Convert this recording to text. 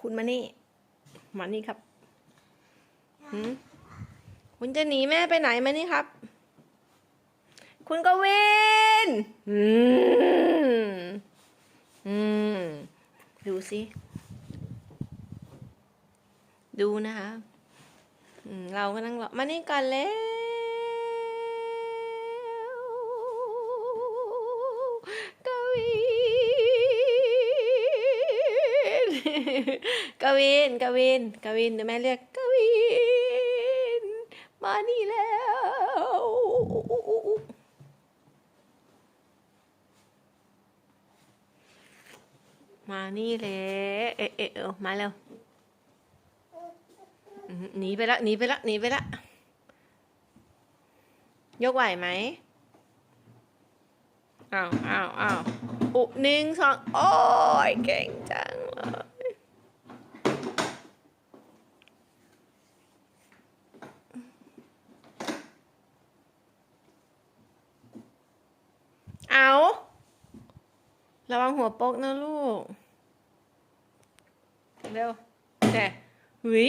คุณมานี่ มานี่ครับหืมคุณจะหนีแม่ไปไหนมานี่ครับ คุณกวินอืมอืมดูสิดูนะคะเราก็นั่งรอมานี่ก่อนแล้ว กวินกวินกวินเดี๋ยวแม่เรียกกวิน มานี่แล้วมานี่เลยเอเอเออมาแล้วหนีไปละหนีไปละหนีไปละ ยกไหวไหมอ้าวอ้าวอ้าวอุหนึ่งสองโอ้ยเก่งจังเลย เอาระวังหัวโปกนะลูก เร็วแต่หุย